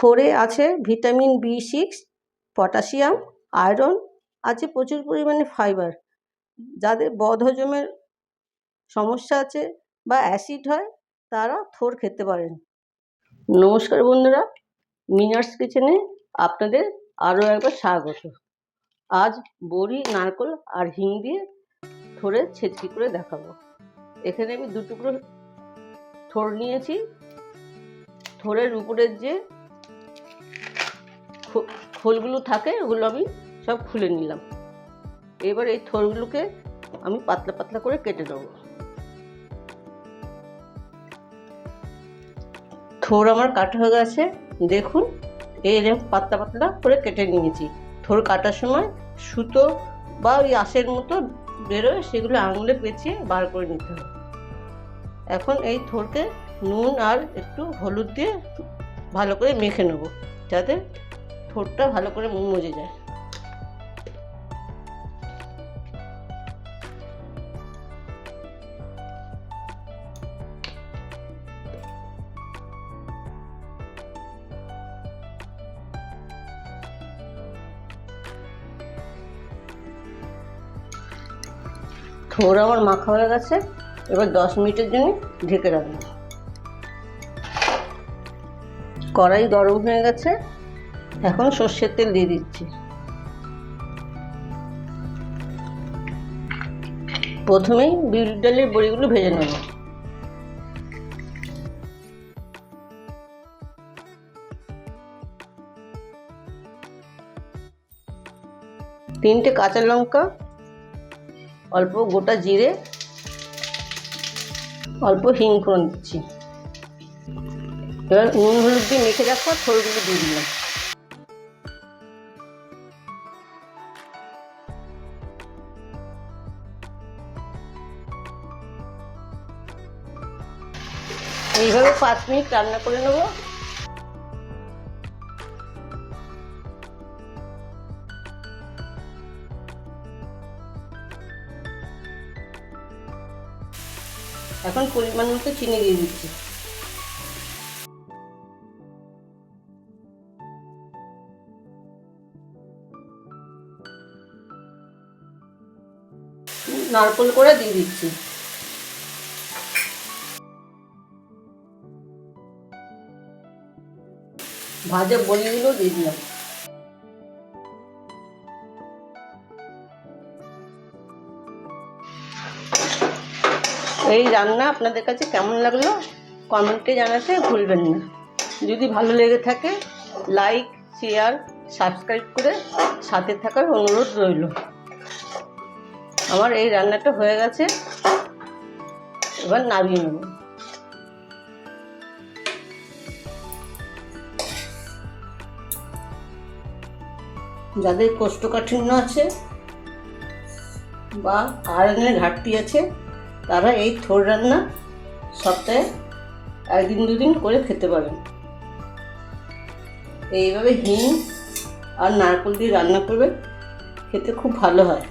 থোরে আছে vitamin B six, potassium, iron, আছে প্রচুর পরিমাণে ফাইবার। যাদের বদহজমের সমস্যা আছে বা অ্যাসিড হয়, তারা থোর খেতে পারেন। নমস্কার বন্ধুরা, মিনার্স কিচেনে আপনাদের আরও একবার স্বাগত। আজ বড়ি, নারকোল আর হিং দিয়ে থোড়ে ছেঁচকি করে দেখাবো। এখানে আমি দু টুকরো থোর নিয়েছি। থোরের উপরের যে খোলগুলো থাকে, ওগুলো আমি সব খুলে নিলাম। এবার এই থোরগুলোকে আমি পাতলা পাতলা করে কেটে নেব। থোর আমার কাটা হয়ে গেছে। দেখুন এইরকম পাতলা পাতলা করে কেটে নিয়েছি। থোর কাটার সময় সুতো বা ওই আঁশের মতো বেরোয়, সেগুলো আঙুলে পেঁচিয়ে বার করে নিতে হবে। এখন এই থোরকে নুন আর একটু হলুদ দিয়ে ভালো করে মেখে নেব, যাতে থোরটা ভালো করে মজে যায়। থোর আমার মাখা হয়ে গেছে, এবার দশ মিনিটের জন্য ঢেকে রাখব। কড়াই গরম হয়ে গেছে এখন সর্ষের তেল দিয়ে দিচ্ছি। প্রথমেই বিউলির ডালের বড়িগুলো ভেজে নেব। তিনটে কাঁচা লঙ্কা, অল্প গোটা জিরে, অল্প হিং ফোড়ন দিচ্ছি। এবার নুন হলুদ দিয়ে মেখে রাখা থোড়গুলো দিয়ে দিলাম। এইভাবে পাঁচ মিনিট রান্না করে নেব। এখন পরিমাণ মতো চিনি দিয়ে দিচ্ছি। নারকোল করে দিয়ে দিচ্ছি। ভাজা বড়িগুলো দিয়ে দিলাম। এই রান্না আপনাদের কাছে কেমন লাগল? কমেন্টে জানাতে ভুলবেন না। যদি ভালো লেগে থাকে লাইক শেয়ার সাবস্ক্রাইব করে সাথে থাকার অনুরোধ রইল। আমার এই রান্নাটা হয়ে গেছে। এবার নামিয়ে নেব। যাদের কোষ্ঠকাঠিন্য আছে বা আয়রনের ঘাটতি আছে, তারা এই থোর রান্না সপ্তাহে একদিন দুদিন করে খেতে পারেন। এইভাবে হিং আর নারকেল দিয়ে রান্না করবে খেতে খুব ভালো হয়।